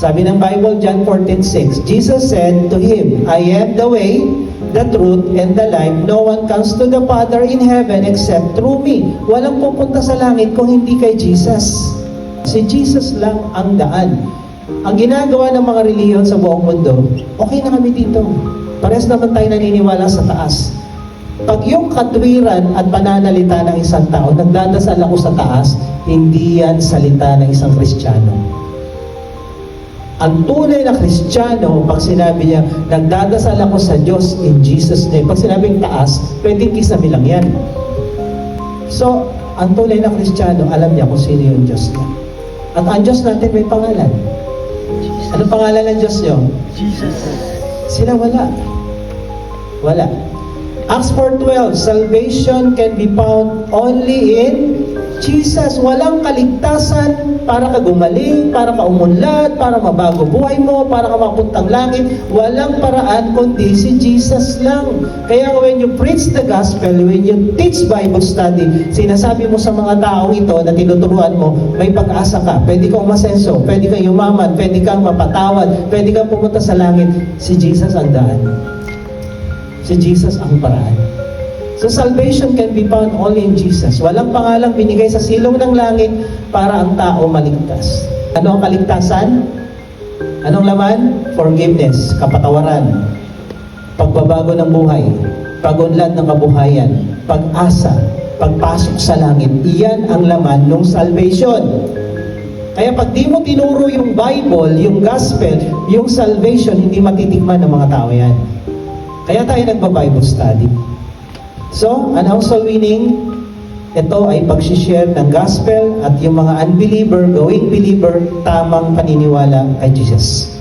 Sabi ng Bible, John 14:6, Jesus said to him, I am the way, the truth, and the life. No one comes to the Father in heaven except through me. Walang pupunta sa langit kung hindi kay Jesus. Si Jesus lang ang daan. Ang ginagawa ng mga reliyon sa buong mundo, okay na kami dito. Pares naman tayo naniniwala sa taas. Pag yung katwiran at pananalita ng isang tao, nagdadasal ako sa taas, hindi yan salita ng isang Kristiyano. Ang tunay na Kristiyano, pag sinabi niya, nagdadasal ako sa Diyos in Jesus name. Pag sinabing taas, pwedeng kisami lang yan. So, ang tunay na Kristiyano, alam niya kung sino yung Diyos niya. At ang Diyos natin may pangalan. Ano pangalan ng Diyos niyo? Jesus. Sila wala. Wala. Acts 4.12, salvation can be found only in Jesus. Walang kaligtasan para ka gumaling, para ka umunlad, para mabago buhay mo, para ka mapuntang langit. Walang paraan kundi si Jesus lang. Kaya when you preach the gospel, when you teach Bible study, sinasabi mo sa mga taong ito na tinuturuan mo, may pag-asa ka. Pwede kang masenso, pwede kang yumaman, pwede kang mapatawad, pwede kang pumunta sa langit. Si Jesus ang daan. Si Jesus ang paraan. So salvation can be found only in Jesus. Walang pangalang binigay sa silong ng langit para ang tao maligtas. Ano ang kaligtasan? Anong laman? Forgiveness, kapatawaran, pagbabago ng buhay, pagunlad ng kabuhayan, pag-asa, pagpasok sa langit. Iyan ang laman ng salvation. Kaya pag di mo tinuro yung Bible, yung gospel, yung salvation, hindi matitikman ng mga tao yan. Kaya tayo nagpa-Bible study. So, an soul winning, ito ay pag-share ng gospel at yung mga unbeliever, going believer, tamang paniniwala kay Jesus.